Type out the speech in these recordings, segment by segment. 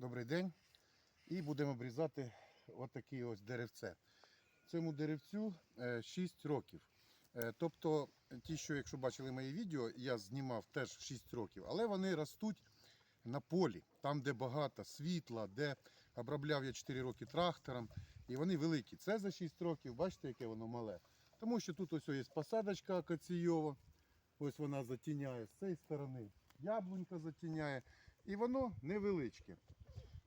Добрий день. І будемо обрізати отакі ось деревце. Цьому деревцю 6 років. Е, Тобто, ті, що, якщо бачили мої відео, я знімав теж 6 років, але вони ростуть на полі, там, де багато світла, де обробляв я 4 роки трактором, і вони великі. Це за 6 років, бачите, яке воно мале. Тому що тут ось є посадочка акаційова, ось вона затіняє з цієї сторони, яблунька затіняє, і воно невеличке.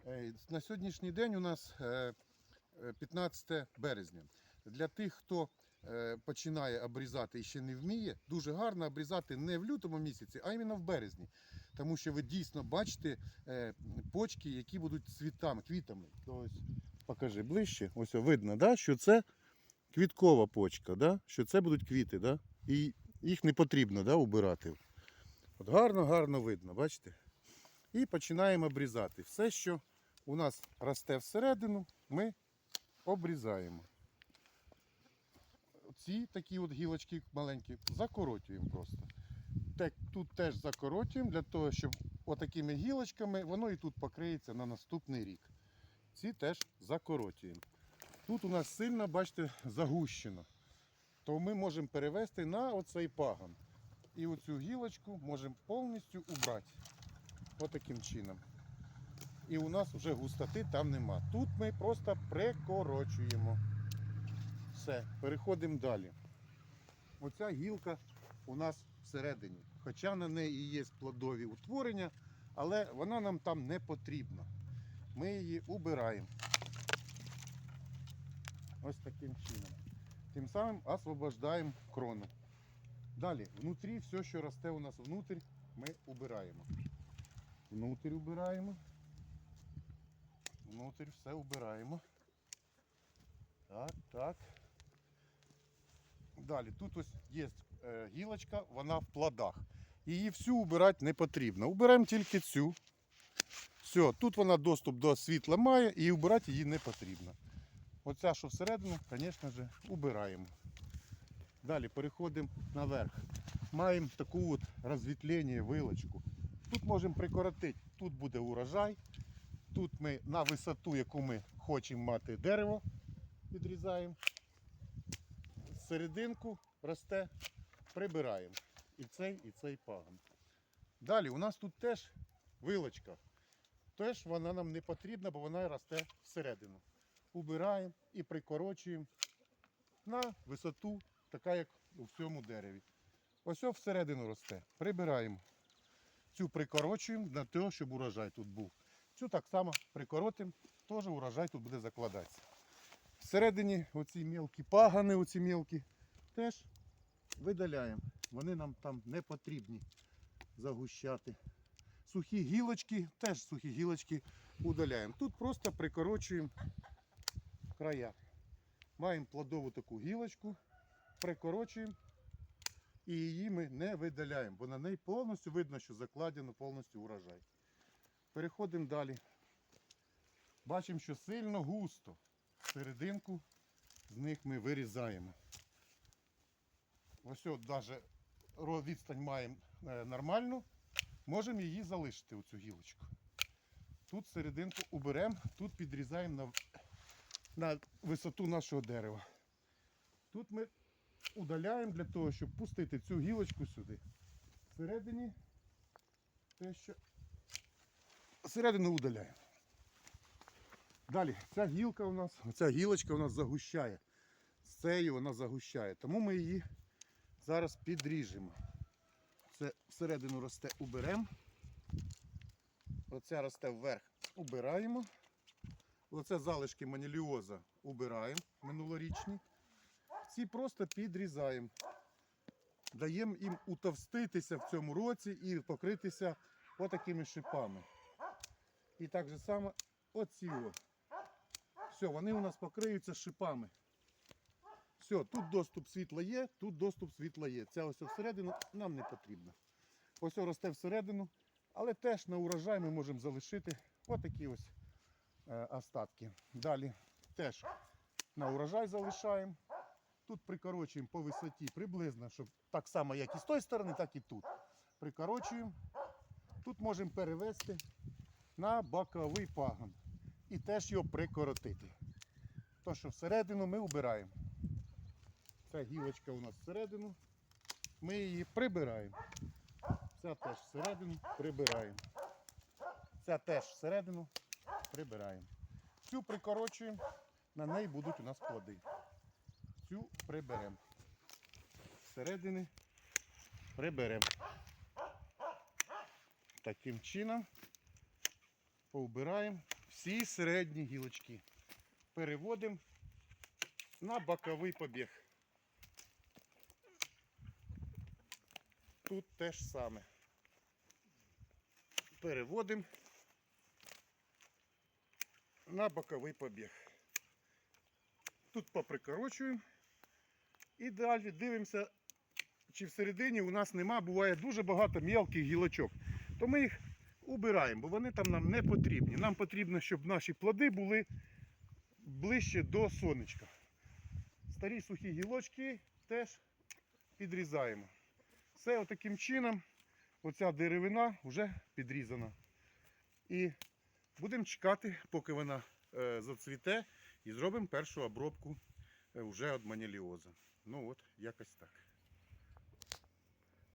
Е, На сьогоднішній день у нас е, е, 15 березня. Для тих, хто е, починає обрізати і ще не вміє, дуже гарно обрізати не в лютому місяці, а іменно в березні. Тому що ви дійсно бачите е, почки, які будуть цвітами, квітами. Ось покажи ближче. Ось видно, да, що це квіткова почка, да? що це будуть квіти, да? і їх не потрібно да, убирати. От гарно, гарно видно, бачите? І починаємо обрізати. Все, що у нас росте всередину, ми обрізаємо. Ці такі от гілочки маленькі закоротюємо просто. Так, тут теж закоротюємо для того, щоб отакими гілочками воно і тут покриється на наступний рік. Ці теж закоротюємо. Тут у нас сильно, бачите, загущено. То ми можемо перевести на оцей пагон. І оцю гілочку можемо повністю убрати. Отаким чином. І у нас вже густоти там нема. Тут ми просто прикорочуємо. Все, переходимо далі. Оця гілка у нас всередині. Хоча на неї є плодові утворення, але вона нам там не потрібна. Ми її убираємо. Ось таким чином. Тим самим освобождаємо крону. Далі, внутрі все, що росте у нас внутрі, ми убираємо. Внутрі убираємо. Внутрі все убираємо. Так, так. Далі, тут ось є е, гілочка, вона в плодах. Її всю убирати не потрібно. Убираємо тільки цю. Все, тут вона доступ до світла має і убирати її не потрібно. Оця, що всередину, звісно ж, убираємо. Далі переходимо наверх. Маємо таку от розвітлення, вилочку. Тут можемо прикоротити, тут буде урожай. Тут ми на висоту, яку ми хочемо мати дерево, відрізаємо. Серединку росте, прибираємо. І цей, і цей пагон. Далі у нас тут теж вилочка. Теж вона нам не потрібна, бо вона росте всередину. Убираємо і прикорочуємо на висоту, така як у всьому дереві. Ось всередину росте. Прибираємо. Цю прикорочуємо для того, щоб урожай тут був. Цю так само прикоротимо, теж урожай тут буде закладатися. Всередині оці мілкі пагани, оці мілкі, теж видаляємо. Вони нам там не потрібні загущати. Сухі гілочки, теж сухі гілочки удаляємо. Тут просто прикорочуємо края. Маємо плодову таку гілочку, прикорочуємо і її ми не видаляємо, бо на неї повністю видно, що закладено повністю урожай. Переходимо далі. Бачимо, що сильно густо. Серединку з них ми вирізаємо. Ось от навіть відстань маємо е, нормальну, можемо її залишити, оцю гілочку. Тут серединку уберемо, тут підрізаємо на, на висоту нашого дерева. Тут ми удаляємо для того, щоб пустити цю гілочку сюди. Всередині те, що середину удаляємо. Далі, ця гілка у нас, ця гілочка у нас загущає. З цією вона загущає. Тому ми її зараз підріжемо. Це всередину росте, уберемо. Оця росте вверх, убираємо. Оце залишки маніліоза убираємо минулорічні. Ці просто підрізаємо. Даємо їм утовститися в цьому році і покритися отакими шипами. І так же само оці. Все, вони у нас покриються шипами. Все, тут доступ світла є, тут доступ світла є. Ця ось всередину нам не потрібно. Ось росте всередину, але теж на урожай ми можемо залишити отакі ось е, остатки. Далі теж на урожай залишаємо. Тут прикорочуємо по висоті приблизно, щоб так само, як і з тої сторони, так і тут. Прикорочуємо. Тут можемо перевести на боковий пагон. І теж його прикоротити. То, що всередину ми убираємо. Ця гілочка у нас всередину. Ми її прибираємо. Ця теж всередину прибираємо. Ця теж всередину прибираємо. Цю прикорочуємо, на неї будуть у нас плоди. Цю приберемо. Всередини приберемо. Таким чином повбираємо всі середні гілочки. Переводимо на боковий побіг. Тут теж саме. Переводимо на боковий побіг. Тут поприкорочуємо і далі дивимося, чи всередині у нас нема, буває дуже багато мелких гілочок. То ми їх убираємо, бо вони там нам не потрібні. Нам потрібно, щоб наші плоди були ближче до сонечка. Старі сухі гілочки теж підрізаємо. Все отаким чином оця деревина вже підрізана. І будемо чекати, поки вона е, зацвіте, і зробимо першу обробку е, вже від маніліоза. Ну от, якось так.